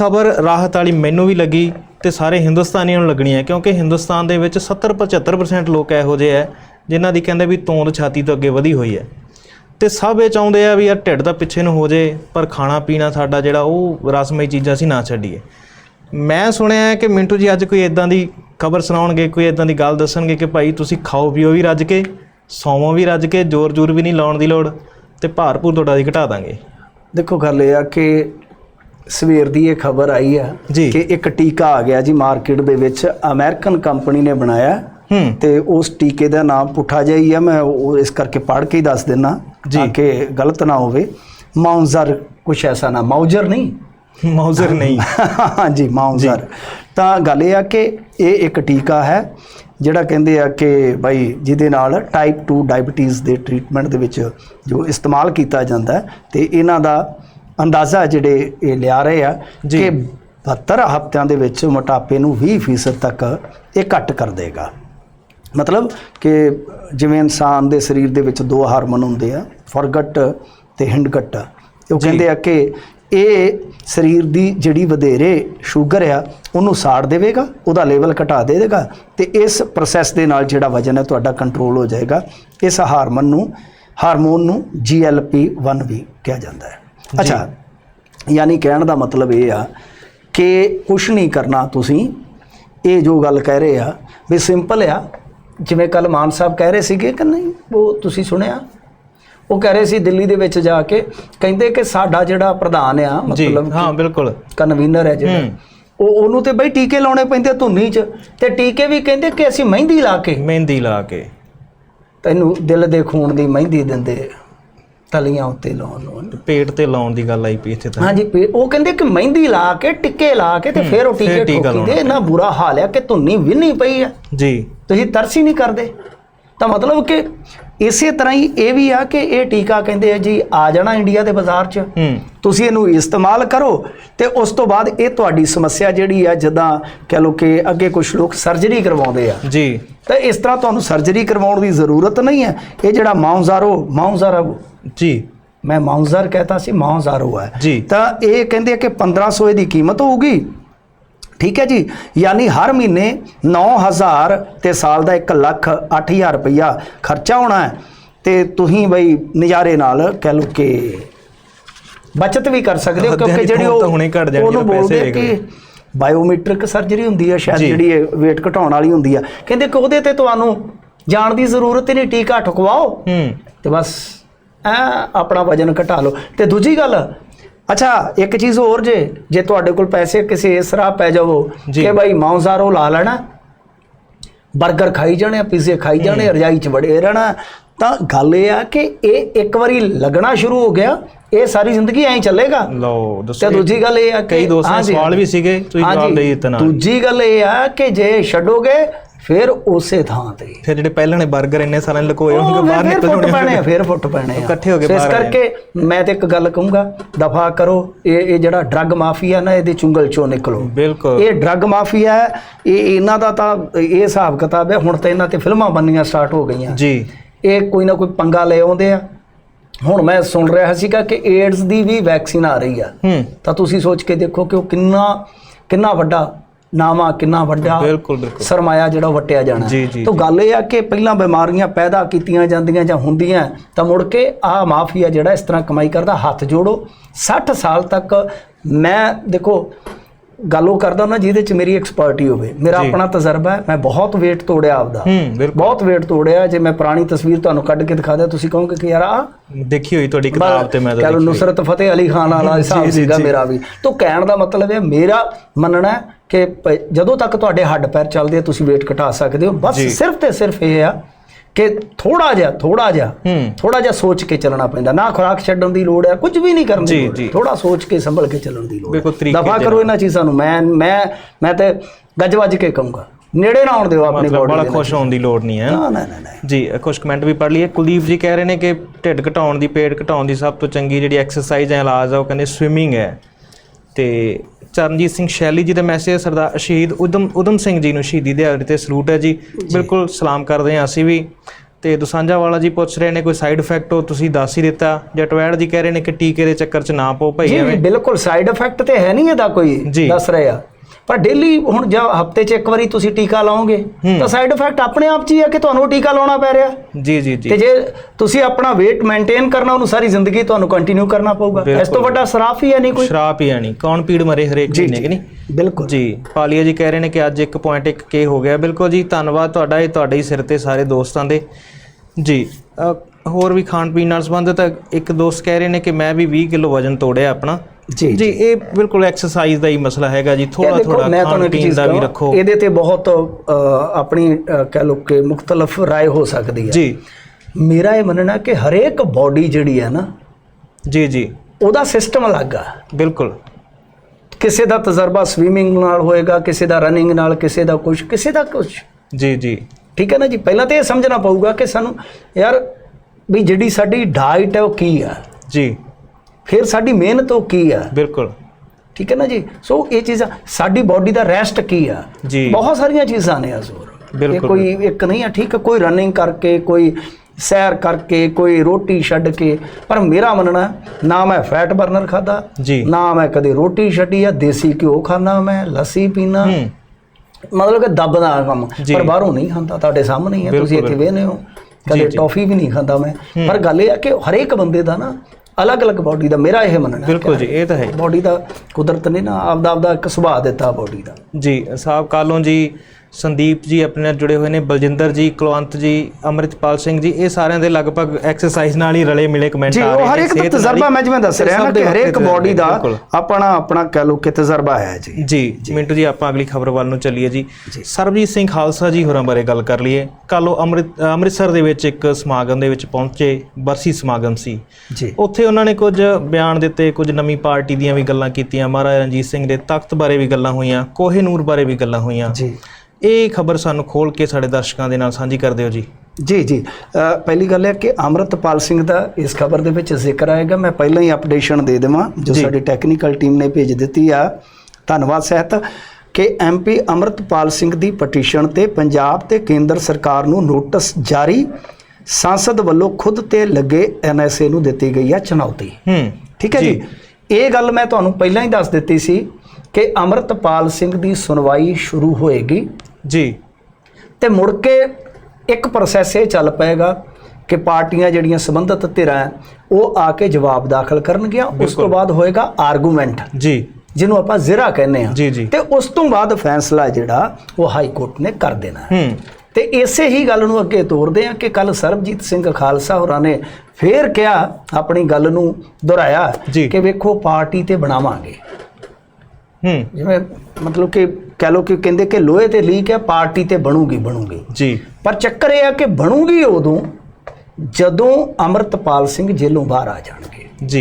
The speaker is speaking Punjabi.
ਖਬਰ ਰਾਹਤ ਵਾਲੀ ਮੈਨੂੰ ਵੀ ਲੱਗੀ ਤੇ ਸਾਰੇ ਹਿੰਦੁਸਤਾਨੀਆਂ ਨੂੰ ਲੱਗਣੀ ਹੈ, ਕਿਉਂਕਿ ਹਿੰਦੁਸਤਾਨ ਦੇ ਵਿੱਚ 70 75% ਲੋਕ ਇਹੋ ਜਿਹੇ ਹੈ, ਜਿਨ੍ਹਾਂ ਦੀ ਕਹਿੰਦੇ ਵੀ ਤੋਂਦ ਛਾਤੀ ਤੋਂ ਅੱਗੇ ਵਧੀ ਹੋਈ ਹੈ। ਤੇ ਸਭ ਇਹ ਚਾਹੁੰਦੇ ਆ ਵੀ ਯਾਰ ਢਿੱਡ ਤਾਂ ਪਿੱਛੇ ਨੂੰ ਹੋ ਜੇ, ਪਰ ਖਾਣਾ ਪੀਣਾ ਸਾਡਾ ਜਿਹੜਾ ਉਹ ਰਸਮਈ ਚੀਜ਼ਾਂ ਸੀ ਨਾ ਛੱਡੀਏ। ਮੈਂ ਸੁਣਿਆ ਹੈ ਕਿ ਮਿੰਟੂ ਜੀ ਅੱਜ ਕੋਈ ਇਦਾਂ ਦੀ ਖਬਰ ਸੁਣਾਉਣਗੇ, ਕੋਈ ਇਦਾਂ ਦੀ ਗੱਲ ਦੱਸਣਗੇ ਕਿ ਭਾਈ ਤੁਸੀਂ ਖਾਓ, ਪੀਓ ਵੀ ਰੱਜ ਕੇ, ਸੌਵੋ ਵੀ ਰੱਜ ਕੇ ਜ਼ੋਰ ਜ਼ੋਰ ਵੀ ਨਹੀਂ ਲਾਉਣ ਦੀ ਲੋੜ, ਤੇ ਭਾਰਪੂਰ ਤੁਹਾਡਾ ਦੀ ਘਟਾ ਦਾਂਗੇ। ਦੇਖੋ ਗੱਲ ਇਹ ਆ ਕਿ ਸਵੇਰ ਦੀ ਇਹ ਖਬਰ ਆਈ ਆ। ਕਿ ਇੱਕ ਟੀਕਾ ਆ ਗਿਆ ਜੀ ਮਾਰਕੀਟ ਦੇ ਵਿੱਚ ਅਮਰੀਕਨ ਕੰਪਨੀ ਨੇ ਬਣਾਇਆ। ਤੇ ਉਸ ਟੀਕੇ ਦਾ ਨਾਮ ਪੁੱਠਾ ਜਿਹਾ ਹੀ ਆ ਮੈਂ ਉਹ ਇਸ ਕਰਕੇ ਪੜ੍ਹ ਕੇ ਹੀ ਦੱਸ ਦਿੰਨਾ। ਤਾਂ ਕਿ ਗਲਤ ਨਾ ਹੋਵੇ। ਮਾਉਂਜ਼ਰ ਕੁਛ ਐਸਾ ਨਾ ਮਾਊਜਰ ਨਹੀਂ? ਮੌਜ਼ਰ ਨਹੀਂ। ਹਾਂਜੀ ਮਾਉਂਜ਼ਰ ਤਾਂ ਗੱਲ ਇਹ ਆ ਕਿ ਇਹ ਇੱਕ ਟੀਕਾ ਹੈ ਜਿਹੜਾ ਕਹਿੰਦੇ ਆ ਕਿ ਭਾਈ ਜਿਹਦੇ ਨਾਲ ਟਾਈਪ 2 ਡਾਇਬੀਟੀਜ਼ ਦੇ ਟ੍ਰੀਟਮੈਂਟ ਦੇ ਵਿੱਚ ਜੋ ਇਸਤੇਮਾਲ ਕੀਤਾ ਜਾਂਦਾ ਤੇ ਇਹਨਾਂ ਦਾ ਅੰਦਾਜ਼ਾ ਜਿਹੜੇ ਇਹ ਲਿਆ ਰਹੇ ਆ। ਕਿ 72 ਹਫ਼ਤਿਆਂ ਦੇ ਵਿੱਚ ਮੋਟਾਪੇ ਨੂੰ 20% ਤੱਕ ਇਹ ਘੱਟ ਕਰ ਦੇਗਾ। ਮਤਲਬ ਕਿ ਜਿਵੇਂ ਇਨਸਾਨ ਦੇ ਸਰੀਰ ਦੇ ਵਿੱਚ ਦੋ ਹਾਰਮੋਨ ਹੁੰਦੇ ਆ ਫੋਰਗਟ ਤੇ ਹਿੰਡਗਟ। ਉਹ। ਕਹਿੰਦੇ ਆ ਕਿ ਇਹ ਸਰੀਰ ਦੀ ਜਿਹੜੀ ਵਧੇਰੇ ਸ਼ੂਗਰ ਆ ਉਹਨੂੰ ਸਾੜ ਦੇਵੇਗਾ ਉਹਦਾ ਲੈਵਲ ਘਟਾ ਦੇਵੇਗਾ ਤੇ ਇਸ ਪ੍ਰੋਸੈਸ ਦੇ ਨਾਲ ਜਿਹੜਾ ਵਜਨ ਹੈ ਤੁਹਾਡਾ ਕੰਟਰੋਲ ਹੋ ਜਾਏਗਾ। ਇਸ ਹਾਰਮੋਨ ਨੂੰ ਹਾਰਮੋਨ ਨੂੰ GLP-1 ਵੀ ਕਿਹਾ ਜਾਂਦਾ ਹੈ। ਅੱਛਾ ਯਾਨੀ ਕਹਿਣ ਦਾ ਮਤਲਬ ਇਹ ਆ ਕਿ ਕੁਝ ਨਹੀਂ ਕਰਨਾ ਤੁਸੀਂ। ਇਹ ਜੋ ਗੱਲ ਕਹਿ ਰਹੇ ਆ ਵੀ ਸਿੰਪਲ ਆ। ਜਿਵੇਂ ਕੱਲ ਮਾਨ ਸਾਹਿਬ ਕਹਿ ਰਹੇ ਸੀਗੇ ਕਿ ਨਹੀਂ ਉਹ ਤੁਸੀਂ ਸੁਣਿਆ? ਉਹ ਕਹਿ ਰਹੇ ਸੀ ਦਿੱਲੀ ਦੇ ਵਿੱਚ ਜਾ ਕੇ ਕਹਿੰਦੇ ਕਿ ਸਾਡਾ ਜਿਹੜਾ ਪ੍ਰਧਾਨ ਆ ਮਤਲਬ ਹਾਂ ਬਿਲਕੁਲ। ਕਨਵੀਨਰ ਹੈ ਜਿਹੜਾ। ਉਹ ਉਹਨੂੰ ਤੇ ਬਈ ਟੀਕੇ ਲਾਉਣੇ ਪੈਂਦੇ ਧੁੰਨੀ 'ਚ ਤੇ ਟੀਕੇ ਵੀ ਕਹਿੰਦੇ ਕਿ ਅਸੀਂ ਮਹਿੰਦੀ ਲਾ ਕੇ। ਮਹਿੰਦੀ ਲਾ ਕੇ। ਤੈਨੂੰ ਦਿਲ ਦੇ ਖੂਨ ਦੀ ਮਹਿੰਦੀ ਦਿੰਦੇ ਤਲੀਆਂ ਉੱਤੇ ਲਾਉਣ ਨੂੰ। ਪੇਟ ਤੇ ਲਾਉਣ ਦੀ ਗੱਲ ਆਈ ਪਈ ਇੱਥੇ ਤਾਂ। ਹਾਂਜੀ ਪੇ- ਉਹ ਕਹਿੰਦੇ ਕਿ ਮਹਿੰਦੀ ਲਾ ਕੇ ਟਿੱਕੇ ਲਾ ਕੇ ਤੇ ਫਿਰ ਉਹ ਟੀਕੇ ਠੋਕੀਦੇ। ਇੰਨਾ ਬੁਰਾ ਹਾਲ ਆ ਕਿ ਧੁੰਨੀ ਵਿੰਨੀ ਪਈ ਆ। ਜੀ। ਤੁਸੀਂ ਤਰਸ ਹੀ ਨਹੀਂ ਕਰਦੇ। ਤਾਂ ਮਤਲਬ ਕਿ ਇਸੇ ਤਰ੍ਹਾਂ ਹੀ ਇਹ ਵੀ ਆ ਕਿ ਇਹ ਟੀਕਾ ਕਹਿੰਦੇ ਆ ਜੀ ਆ ਜਾਣਾ ਇੰਡੀਆ ਦੇ ਬਾਜ਼ਾਰ 'ਚ। ਹੂੰ। ਤੁਸੀਂ ਇਹਨੂੰ ਇਸਤੇਮਾਲ ਕਰੋ ਤੇ ਉਸ ਤੋਂ ਬਾਅਦ ਇਹ ਤੁਹਾਡੀ ਸਮੱਸਿਆ ਜਿਹੜੀ ਆ ਜਦਾਂ ਕਹ ਲੋ ਕਿ ਅੱਗੇ ਕੁਝ ਲੋਕ ਸਰਜਰੀ ਕਰਵਾਉਂਦੇ ਆ। ਜੀ। ਤਾਂ ਇਸ ਤਰ੍ਹਾਂ ਤੁਹਾਨੂੰ ਸਰਜਰੀ ਕਰਵਾਉਣ ਦੀ ਜ਼ਰੂਰਤ ਨਹੀਂ ਹੈ ਇਹ ਜਿਹੜਾ ਮਾਉਂਜ਼ਾਰੋ ਮਾਉਂਜ਼ਾਰੋ ਜੀ। ਮੈਂ ਮਾਉਂਜ਼ਰ ਕਹਤਾ ਸੀ ਮਾਉਂਜ਼ਾਰੋ ਹੈ। ਜੀ। ਤਾਂ ਇਹ ਕਹਿੰਦੇ ਆ ਕਿ 1500 ਇਹਦੀ ਕੀਮਤ ਹੋਊਗੀ। ਠੀਕ ਹੈ ਜੀ? ਯਾਨੀ ਹਰ ਮਹੀਨੇ 9000 ਤੇ ਸਾਲ ਦਾ 1 ਲੱਖ 8000 ਰੁਪਇਆ ਖਰਚਾ ਹੋਣਾ ਹੈ। ਤੇ ਤੁਸੀਂ ਬਈ ਨਜ਼ਾਰੇ ਨਾਲ ਕਹਿ ਲਓ ਕਿ ਬਚਤ ਵੀ ਕਰ ਸਕਦੇ ਹੋ ਕਿਉਂਕਿ ਦੀ ਜਿਹੜੀ ਉਹ ਹੁਣੇ ਘੱਟ ਜਾਣੀ ਉਹਨੂੰ ਬੋਲਦੇ। ਕਿ ਬਾਇਓਮੈਟ੍ਰਿਕ ਸਰਜਰੀ ਹੁੰਦੀ ਹੈ ਸ਼ਾਇਦ। ਜਿਹੜੀ ਇਹ weight ਘਟਾਉਣ ਵਾਲੀ ਹੁੰਦੀ ਆ। ਕਹਿੰਦੇ ਕਿ ਉਹਦੇ ਤੇ ਤੁਹਾਨੂੰ ਜਾਣ ਦੀ ਜ਼ਰੂਰਤ ਹੀ ਨਹੀਂ ਟੀਕਾ ਠੁਕਵਾਓ। ਹੂੰ। ਤੇ ਬਸ। ਐ ਆਪਣਾ ਵਜਨ ਘਟਾ ਲਓ। ਤੇ ਦੂਜੀ ਗੱਲ ਅੱਛਾ ਇੱਕ ਚੀਜ਼ ਹੋਰ ਜੇ ਜੇ ਤੁਹਾਡੇ ਕੋਲ ਪੈਸੇ ਕਿਸੇ ਇਸ ਰਾਹ ਪੈ ਜਾਵੋ। ਕਿ ਭਾਈ ਮਾਉਂਜ਼ਾਰੋ ਲਾ ਲੈਣਾ 버ਗਰ ਖਾਈ ਜਾਣੇ ਪੀਜ਼ੇ ਖਾਈ ਜਾਣੇ ਰਜਾਈ 'ਚ ਵੜੇ ਰਹਿਣਾ ਤਾਂ ਗੱਲ ਇਹ ਆ ਕਿ ਇਹ ਇੱਕ ਵਾਰੀ ਲੱਗਣਾ ਸ਼ੁਰੂ ਹੋ ਗਿਆ ਇਹ ਸਾਰੀ ਜ਼ਿੰਦਗੀ ਐਂ ਚੱਲੇਗਾ। ਲਓ ਦੱਸੋ। ਤੇ ਦੂਜੀ ਗੱਲ ਇਹ ਆ ਕਿ ਕਈ ਦੋਸਤਾਂ ਸਵਾਲ ਵੀ ਸੀਗੇ ਤੁਸੀਂ ਜਵਾਬ ਦੇ ਦਿੱਤੇ ਦੂਜੀ ਗੱਲ ਇਹ ਆ ਕਿ ਜੇ ਛੱਡੋਗੇ ਫਿਰ ਉਸੇ ਥਾਂ ਤੇ। ਫਿਰ ਜਿਹੜੇ ਪਹਿਲਾਂ ਨੇ 버ਗਰ ਇੰਨੇ ਸਾਲਾਂ ਨੇ ਲਕੋਏ ਹੋਣਗੇ ਬਾਹਰ ਨਿਕਲ ਫੁੱਟ ਪੈਣੇ ਆ ਹੋਣੇ ਫਿਰ ਫੁੱਟ ਪੈਣੇ ਆ। ਇਕੱਠੇ ਹੋ ਕੇ ਇਸ। ਕਰਕੇ ਮੈਂ ਤੇ ਇੱਕ ਗੱਲ ਕਹੂੰਗਾ ਦਫਾ ਕਰੋ ਇਹ ਇਹ ਜਿਹੜਾ ਡਰੱਗ ਮਾਫੀਆ ਨਾ ਇਹਦੇ ਚੁੰਗਲ ਚੋਂ ਨਿਕਲੋ। ਬਿਲਕੁਲ। ਇਹ ਡਰੱਗ ਮਾਫੀਆ ਹੈ ਇਹ ਇਹਨਾਂ ਦਾ ਤਾਂ ਇਹ ਹਿਸਾਬ ਕਿਤਾਬ ਹੈ ਹੁਣ ਤਾਂ ਇਹਨਾਂ ਤੇ ਫਿਲਮਾਂ ਬਣਨੀਆਂ ਸਟਾਰਟ ਹੋ ਗਈਆਂ। ਜੀ। ਇਹ ਕੋਈ ਨਾ ਕੋਈ ਪੰਗਾ ਲੈ ਆਉਂਦੇ ਆ। ਹੁਣ ਮੈਂ ਸੁਣ ਰਿਹਾ ਸੀਗਾ ਕਿ ਏਡਜ਼ ਦੀ ਵੀ ਵੈਕਸੀਨ ਆ ਰਹੀ ਆ। ਹੂੰ। ਤਾਂ ਤੁਸੀਂ ਸੋਚ ਕੇ ਦੇਖੋ ਕਿ ਉਹ ਕਿੰਨਾ ਕਿੰਨਾ ਵੱਡਾ ਨਾਮਾ ਕਿੰਨਾ ਵੱਡਾ ਬਿਲਕੁਲ ਬਿਲਕੁਲ। ਸਰਮਾਇਆ ਜਿਹੜਾ ਵਟਿਆ ਜਾਣਾ। ਤਾਂ ਗੱਲ ਇਹ ਆ ਕਿ ਪਹਿਲਾਂ ਬਿਮਾਰੀਆਂ ਪੈਦਾ ਕੀਤੀਆਂ ਜਾਂਦੀਆਂ ਜਾਂ ਹੁੰਦੀਆਂ ਤਾਂ ਮੁੜ ਕੇ ਆ ਮਾਫੀਆ ਜਿਹੜਾ ਇਸ ਤਰ੍ਹਾਂ ਕਮਾਈ ਕਰਦਾ ਹੱਥ ਜੋੜੋ। 60 ਸਾਲ ਤੱਕ ਮੈਂ ਦੇਖੋ ਗੱਲ ਉਹ ਕਰਦਾ ਨਾ ਜਿਹਦੇ ਚ ਮੇਰੀ ਐਕਸਪਰਟੀ ਹੋਵੇ। ਮੇਰਾ। ਆਪਣਾ ਤਜਰਬਾ ਹੈ ਮੈਂ ਬਹੁਤ weight ਤੋੜਿਆ ਆਪਦਾ। ਬਹੁਤ weight ਤੋੜਿਆ ਜੇ ਮੈਂ ਪੁਰਾਣੀ ਤਸਵੀਰ ਤੁਹਾਨੂੰ ਕੱਢ ਕੇ ਦਿਖਾ ਦਿਆਂ ਤੁਸੀਂ ਕਹੋਗੇ ਕਿ ਯਾਰ ਆ ਦੇਖੀ ਹੋਈ ਤੁਹਾਡੀ ਕਿਤਾਬ ਤੇ ਮੈਂ ਤਾਂ ਦੇਖੀ। ਨੁਸਰਤ ਫਤਿਹ ਅਲੀ ਖਾਨ ਵਾਲਾ ਹਿਸਾਬ ਸੀਗਾ। ਮੇਰਾ ਵੀ। ਤੋਂ ਕਹਿਣ ਦਾ ਮਤਲਬ ਹੈ ਮੇਰਾ ਮੰਨਣਾ ਕਿ ਜਦੋਂ ਤੱਕ ਤੁਹਾਡੇ ਹੱਡ ਪੈਰ ਚੱਲਦੇ ਆ ਤੁਸੀਂ weight ਘਟਾ ਸਕਦੇ ਹੋ। ਬਸ। ਸਿਰਫ ਤੇ ਸਿਰਫ ਇਹ ਆ ਕਿ ਥੋੜਾ ਜਿਹਾ ਥੋੜਾ ਜਿਹਾ ਹੂੰ। ਥੋੜਾ ਜਿਹਾ ਸੋਚ ਕੇ ਚੱਲਣਾ ਪੈਂਦਾ। ਨਾ ਖੁਰਾਕ ਛੱਡਣ ਦੀ ਲੋੜ ਹੈ ਕੁਝ ਵੀ ਨਹੀਂ ਕਰਨ ਦੀ ਲੋੜ। ਥੋੜਾ ਸੋਚ ਕੇ ਸੰਭਲ ਕੇ ਚੱਲਣ ਦੀ ਲੋੜ ਤਰੀਕੇ ਦਫਾ ਕਰੋ। ਇਹਨਾਂ ਚੀਜ਼ਾਂ ਨੂੰ। ਮੈਂ ਮੈਂ ਮੈਂ ਤੇ ਗੱਜ ਵੱਜ ਕੇ ਕਹੂੰਗਾ। ਨੇੜੇ ਨਾ ਆਉਣ ਦਿਓ ਆਪਣੀ ਬੋਡੀ ਬੜਾ ਖੁਸ਼ ਹੋਣ ਦੀ ਲੋੜ ਨਹੀਂ ਹੈ। ਨਾ ਨਾ ਨਾ ਜੀ ਕੁਝ ਕਮੈਂਟ ਵੀ ਪੜ ਲਈਏ। ਕੁਲਦੀਪ ਜੀ ਕਹਿ ਰਹੇ ਨੇ ਕਿ ਢਿੱਡ ਘਟਾਉਣ ਦੀ ਪੇਟ ਘਟਾਉਣ ਦੀ ਸਭ ਤੋਂ ਚੰਗੀ ਜਿਹੜੀ ਐਕਸਰਸਾਈਜ਼ ਹੈ ਇਲਾਜ ਹੈ ਉਹ ਕਹਿੰਦੇ ਸਵਿਮਿੰਗ ਹੈ। ਤੇ ਚਰਨਜੀਤ ਸਿੰਘ ਸ਼ੈਲੀ ਜੀ ਦਾ ਮੈਸੇਜ ਸਰਦਾਰ ਸ਼ਹੀਦ ਉਦਮ ਉਦਮ ਸਿੰਘ ਜੀ ਨੂੰ ਸ਼ਹੀਦੀ ਦਿਹਾੜੇ ਤੇ ਸਲੂਟ ਹੈ ਜੀ। ਬਿਲਕੁਲ ਸਲਾਮ ਕਰਦੇ ਹਾਂ ਅਸੀਂ ਵੀ। ਤੇ ਦੁਸਾਂਝਾ ਵਾਲਾ ਜੀ ਪੁੱਛ ਰਹੇ ਨੇ ਕੋਈ ਸਾਈਡ ਇਫੈਕਟ ਹੋ ਤੁਸੀਂ ਦੱਸ ਹੀ ਦਿੱਤਾ। ਜਟਵੈੜ ਜੀ ਕਹਿ ਰਹੇ ਨੇ ਕਿ ਟੀਕੇ ਦੇ ਚੱਕਰ 'ਚ ਨਾ ਪਓ ਭਾਈ ਜੀ ਐਵੇਂ। ਬਿਲਕੁਲ ਸਾਈਡ ਇਫੈਕਟ ਤੇ ਹੈ ਨਹੀਂ ਇਹਦਾ ਕੋਈ। ਜੀ। ਦੱਸ ਰਹੇ ਆ। ਪਰ ਡੇਲੀ ਹੁਣ ਜਾਂ ਹਫ਼ਤੇ 'ਚ ਇੱਕ ਵਾਰੀ ਤੁਸੀਂ ਟੀਕਾ ਲਾਓਗੇ ਤਾਂ ਸਾਈਡ ਇਫੈਕਟ ਆਪਣੇ ਆਪ 'ਚ ਹੀ ਹੈ ਕਿ ਤੁਹਾਨੂੰ ਟੀਕਾ ਲਾਉਣਾ ਪੈ ਰਿਹਾ? ਜੀ ਜੀ ਤੇ ਜੀ ਜੇ ਤੁਸੀਂ ਆਪਣਾ weight ਮੇਨਟੇਨ ਕਰਨਾ ਉਹਨੂੰ ਸਾਰੀ ਜ਼ਿੰਦਗੀ ਤੁਹਾਨੂੰ ਕੰਟੀਨਿਊ ਕਰਨਾ ਪਊਗਾ। ਇਸ ਤੋਂ। ਵੱਡਾ ਸਰਾਫ ਹੀ ਹੈ ਨਹੀਂ ਕੋਈ? ਸ਼ਰਾਬ ਹੀ ਆਣੀ ਕੌਣ ਪੀੜ ਮਰੇ ਹਰੇਕ ਜੀ, ਮਹੀਨੇ ਕਿ ਨਹੀਂ? ਬਿਲਕੁਲ। ਜੀ ਪਾਲੀਆ ਜੀ ਕਹਿ ਰਹੇ ਨੇ ਕਿ ਅੱਜ 1.1 ਕੇ ਹੋ ਗਿਆ। ਬਿਲਕੁਲ ਜੀ ਧੰਨਵਾਦ ਤੁਹਾਡਾ ਇਹ ਤੁਹਾਡੇ ਹੀ ਸਿਰ ਤੇ ਸਾਰੇ ਦੋਸਤਾਂ ਦੇ। ਜੀ ਹੋਰ ਵੀ ਖਾਣ ਪੀਣ ਨਾਲ ਸੰਬੰਧਿਤ ਇੱਕ ਦੋਸਤ ਕਹਿ ਰਹੇ ਨੇ ਕਿ ਮੈਂ ਵੀ 20 ਕਿਲੋ ਵਜਨ ਤੋੜਿਆ ਆਪਣਾ। ਜੀ ਜੀ ਇਹ ਬਿਲਕੁਲ ਐਕਸਰਸਾਈਜ਼ ਦਾ ਹੀ ਮਸਲਾ ਹੈਗਾ ਜੀ ਇਹ ਥੋੜਾ ਦੇਖੋ, ਥੋੜਾ ਮੈਂ ਤੁਹਾਨੂੰ ਖਾਣ ਇੱਕ ਪੀਣ ਚੀਜ਼ ਦਾ ਵੀ ਕਹਾਂ, ਰੱਖੋ ਇਹਦੇ ਤੇ ਬਹੁਤ ਅ, ਆਪਣੀ ਅ, ਕਹਿ ਲਓ ਕਿ ਮੁxtਲਫ رائے ਹੋ ਸਕਦੀ ਹੈ ਜੀ ਮੇਰਾ ਇਹ ਮੰਨਣਾ ਕਿ ਹਰੇਕ ਬਾਡੀ ਜਿਹੜੀ ਹੈ ਨਾ ਜੀ ਜੀ ਉਹਦਾ ਸਿਸਟਮ ਅਲੱਗ ਆ ਬਿਲਕੁਲ ਕਿਸੇ ਦਾ ਤਜਰਬਾ ਸਵੀਮਿੰਗ ਨਾਲ ਹੋਏਗਾ ਕਿਸੇ ਦਾ ਰਨਿੰਗ ਨਾਲ ਕਿਸੇ ਦਾ ਕੁਝ ਕਿਸੇ ਦਾ ਕੁਝ ਜੀ ਜੀ ਠੀਕ ਹੈ ਨਾ ਜੀ ਪਹਿਲਾਂ ਤਾਂ ਇਹ ਸਮਝਣਾ ਪਊਗਾ ਕਿ ਸਾਨੂੰ ਯਾਰ ਵੀ ਜਿਹੜੀ ਸਾਡੀ ਡਾਈਟ ਹੈ ਉਹ ਕੀ ਆ ਜੀ ਫਿਰ ਸਾਡੀ ਮਿਹਨਤ ਉਹ ਕੀ ਆ? ਬਿਲਕੁਲ। ਠੀਕ ਹੈ ਨਾ ਜੀ? ਸੋ ਇਹ ਚੀਜ਼ਾਂ ਸਾਡੀ ਬਾਡੀ ਦਾ ਰੈਸਟ ਕੀ ਆ? ਜੀ। ਬਹੁਤ ਸਾਰੀਆਂ ਚੀਜ਼ਾਂ ਨੇ ਅਜ਼ੂਰ ਇਹ ਕੋਈ ਇੱਕ ਨਹੀਂ ਆ ਠੀਕ ਕੋਈ ਰਨਿੰਗ ਕਰਕੇ ਕੋਈ ਸੈਰ ਕਰਕੇ ਕੋਈ ਰੋਟੀ ਛੱਡ ਕੇ। ਪਰ ਮੇਰਾ ਮੰਨਣਾ ਨਾ ਮੈਂ ਫੈਟ ਬਰਨਰ ਖਾਦਾ ਜੀ। ਨਾ ਮੈਂ ਕਦੇ ਰੋਟੀ ਛੱਡੀ ਆ ਦੇਸੀ ਘਿਓ ਖਾਣਾ ਮੈਂ ਲੱਸੀ ਪੀਣਾ ਮਤਲਬ ਕਿ ਦੱਬਦਾ ਕੰਮ ਜੀ। ਪਰ ਬਾਹਰੋਂ ਨਹੀਂ ਖਾਂਦਾ ਤੁਹਾਡੇ ਸਾਹਮਣੇ ਹੀ ਬਿਲਕੁਲ, ਤੁਸੀਂ ਇੱਥੇ ਵੇਖਦੇ ਹੋ। ਕਦੇ। ਟੌਫੀ ਵੀ ਨਹੀਂ ਖਾਂਦਾ ਮੈਂ। ਪਰ ਗੱਲ ਇਹ ਆ ਕਿ ਹਰੇਕ ਬੰਦੇ ਦਾ ਨਾ ਅਲੱਗ-ਅਲੱਗ ਬਾਡੀ ਦਾ ਮੇਰਾ ਇਹ ਮੰਨਣਾ ਬਿਲਕੁਲ ਜੀ ਇਹ ਤਾਂ ਹੈ। ਬਾਡੀ ਦਾ ਕੁਦਰਤ ਨੇ ਨਾ ਆਪਦਾ ਆਪਦਾ ਇੱਕ ਸੁਭਾਅ ਦਿੱਤਾ ਬਾਡੀ ਦਾ। ਜੀ ਸਾਹਿਬ ਕਾਲੋਂ ਜੀ ਸੰਦੀਪ ਜੀ ਆਪਣੇ ਨਾਲ ਜੁੜੇ ਹੋਏ ਨੇ ਬਲਜਿੰਦਰ ਜੀ ਕੁਲਵੰਤ ਜੀ ਅਮਰਿਤਪਾਲ ਸਿੰਘ ਜੀ ਇਹ ਸਾਰਿਆਂ ਦੇ ਲਗਭਗ ਐਕਸਰਸਾਈਜ਼ ਨਾਲ ਹੀ ਰਲੇ ਮਿਲੇ ਕਮੈਂਟ ਆ ਰਹੇ ਹਰ ਨੇ, ਇੱਕ ਦਾ ਤਜਰਬਾ। ਮੈਂ ਜਿਵੇਂ ਦੱਸ ਰਿਹਾ ਨਾ ਕਿ ਹਰੇਕ ਬਾਡੀ ਦਾ। ਆਪਣਾ ਆਪਣਾ ਕਹਿ ਲਓ ਕਿ ਤਜਰਬਾ ਹੈ ਜੀ। ਜੀ ਮਿੰਟੂ ਜੀ ਆਪਾਂ ਅਗਲੀ ਖਬਰ ਵੱਲ ਨੂੰ ਚੱਲੀਏ ਜੀ। ਸਰਬਜੀਤ ਸਿੰਘ ਖਾਲਸਾ ਜੀ ਹੋਰਾਂ ਬਾਰੇ ਗੱਲ ਕਰ ਲਈਏ। ਕੱਲ੍ਹ ਉਹ ਅੰਮ੍ਰਿਤ ਅੰਮ੍ਰਿਤਸਰ ਦੇ ਵਿੱਚ ਇੱਕ ਸਮਾਗਮ ਦੇ ਵਿੱਚ ਪਹੁੰਚੇ ਬਰਸੀ ਸਮਾਗਮ ਸੀ। ਜੀ। ਉੱਥੇ ਉਹਨਾਂ ਨੇ ਕੁਝ ਬਿਆਨ ਦਿੱਤੇ ਕੁਝ ਨਵੀਂ ਪਾਰਟੀ ਦੀਆਂ ਵੀ ਗੱਲਾਂ ਕੀਤੀਆਂ। ਮਹਾਰਾਜਾ ਰਣਜੀਤ ਸਿੰਘ ਦੇ ਤਖਤ ਬਾਰੇ ਵੀ ਗੱਲਾਂ ਹੋਈਆਂ ਕੋਹੇਨੂਰ ਬਾਰੇ ਵੀ ਗੱਲਾਂ ਹੋਈਆਂ। ਜੀ। ਇਹ ਖਬਰ ਸਾਨੂੰ ਖੋਲ ਕੇ ਸਾਡੇ ਦਰਸ਼ਕਾਂ ਦੇ ਨਾਲ ਸਾਂਝੀ ਕਰ ਦਿਓ ਜੀ। ਜੀ ਜੀ। ਪਹਿਲੀ ਗੱਲ ਹੈ ਕਿ ਅਮਰਤਪਾਲ ਸਿੰਘ ਦਾ ਇਸ ਖਬਰ ਦੇ ਵਿੱਚ ਜ਼ਿਕਰ ਆਏਗਾ। ਮੈਂ ਪਹਿਲਾਂ ਹੀ ਅਪਡੇਸ਼ਨ ਦੇ ਦੇਵਾਂ ਜੋ ਜੀ। ਸਾਡੀ ਟੈਕਨੀਕਲ ਟੀਮ ਨੇ ਭੇਜ ਦਿੱਤੀ ਆ। ਧੰਨਵਾਦ ਸਹਿਤ। ਕਿ ਐਮਪੀ ਅਮਰਤਪਾਲ ਸਿੰਘ ਦੀ ਪਟੀਸ਼ਨ ਤੇ ਪੰਜਾਬ ਤੇ ਕੇਂਦਰ ਸਰਕਾਰ ਨੂੰ ਨੋਟਿਸ ਜਾਰੀ ਸੰਸਦ ਵੱਲੋਂ ਖੁਦ ਤੇ ਲੱਗੇ ਐਨਐਸਏ ਨੂੰ ਦਿੱਤੀ ਗਈ ਹੈ ਚੁਣੌਤੀ। ਹੂੰ ਠੀਕ ਹੈ ਜੀ। ਇਹ ਗੱਲ ਮੈਂ ਤੁਹਾਨੂੰ ਪਹਿਲਾਂ ਹੀ ਦੱਸ ਦਿੱਤੀ ਸੀ ਕਿ ਅਮਰਤਪਾਲ ਸਿੰਘ ਦੀ ਸੁਣਵਾਈ ਸ਼ੁਰੂ ਹੋਏਗੀ। ਜੀ ਤੇ ਮੁੜ ਕੇ ਇੱਕ ਪ੍ਰੋਸੈਸ ਇਹ ਚੱਲ ਪਏਗਾ ਕਿ ਪਾਰਟੀਆਂ ਜਿਹੜੀਆਂ ਸੰਬੰਧਿਤ ਧਿਰਾਂ ਉਹ ਆ ਕੇ ਜਵਾਬ ਦਾਖਲ ਕਰਨਗੀਆਂ ਉਸ ਤੋਂ। ਬਾਅਦ ਹੋਏਗਾ ਆਰਗੂਮੈਂਟ ਜੀ ਜਿਹਨੂੰ ਆਪਾਂ ਜ਼ਿਰਾ ਕਹਿੰਦੇ ਆ ਜੀ, ਜੀ। ਤੇ ਉਸ ਤੋਂ ਬਾਅਦ ਫੈਸਲਾ ਜਿਹੜਾ ਉਹ ਹਾਈ ਕੋਰਟ ਨੇ ਕਰ ਦੇਣਾ ਹੈ। ਤੇ ਇਸੇ ਹੀ ਗੱਲ ਨੂੰ ਅੱਗੇ ਤੋਰਦੇ ਆ ਕਿ ਕੱਲ ਸਰਬਜੀਤ ਸਿੰਘ ਖਾਲਸਾ ਹੋਰਾਂ ਨੇ ਫੇਰ ਕਿਹਾ ਆਪਣੀ ਗੱਲ ਨੂੰ ਦੁਹਰਾਇਆ। ਕਿ ਵੇਖੋ ਪਾਰਟੀ ਤੇ ਬਣਾਵਾਂਗੇ ਹੂੰ ਜਿਵੇਂ ਮਤਲਬ ਕਿ ਕਹਿ ਲੋ ਕਿ ਕਹਿੰਦੇ ਕਿ ਲੋਹੇ ਤੇ ਲੀਕ ਹੈ ਪਾਰਟੀ ਤੇ ਬਣੂਗੀ ਬਣੂਗੀ। ਜੀ। ਪਰ ਚੱਕਰ ਇਹ ਆ ਕਿ ਬਣੂਗੀ ਉਦੋਂ ਜਦੋਂ ਅਮਰਤਪਾਲ ਸਿੰਘ ਜੇਲੋਂ ਬਾਹਰ ਆ ਜਾਣਗੇ।